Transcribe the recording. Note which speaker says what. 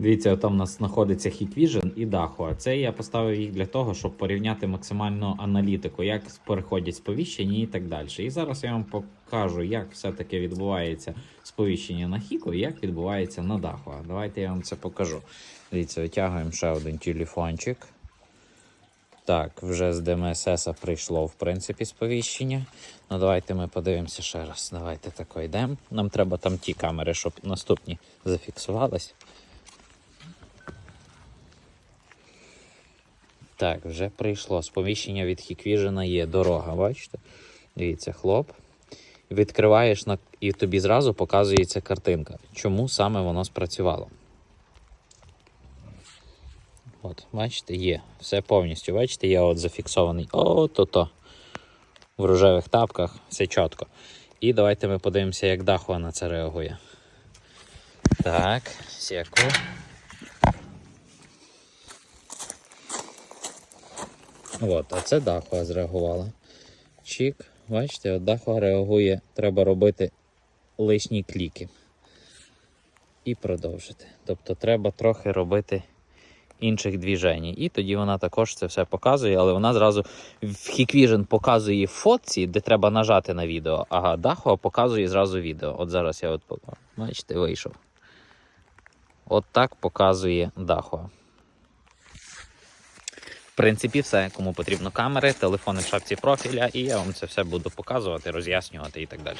Speaker 1: Дивіться, там у нас знаходиться Hikvision і Dahua. Це я поставив їх для того, щоб порівняти максимальну аналітику, як переходять сповіщення і так далі. І зараз я вам покажу, як все-таки відбувається сповіщення на Хіко і як відбувається на Dahua. Давайте я вам це покажу. Дивіться, витягуємо ще один телефончик. Так, вже з ДМСС прийшло, в принципі, сповіщення. Ну, давайте ми подивимося ще раз. Давайте тако йдемо. Нам треба там ті камери, щоб наступні зафіксувались. Так, вже прийшло. Сповіщення від Hikvision є дорога, бачите? Дивіться, хлоп. Відкриваєш на... і тобі зразу показується картинка. Чому саме воно спрацювало? От, бачите, є. Все повністю. Бачите, я от зафіксований. О, то-то. В рожевих тапках, все чітко. І давайте ми подивимося, як Дахуа на це реагує. Так, сяку. От, а це Дахуа зреагувала. Чік, бачите, от Дахуа реагує, треба робити лишні кліки. І продовжити. Тобто треба трохи робити інших движень. І тоді вона також це все показує, але вона зразу в Hikvision показує фотці, де треба нажати на відео, а Дахуа показує зразу відео. От зараз я от. Бачите, вийшов. От так показує Дахуа. Принципі, все. Кому потрібно камери, телефони в шапці профіля, і я вам це все буду показувати, роз'яснювати і так далі.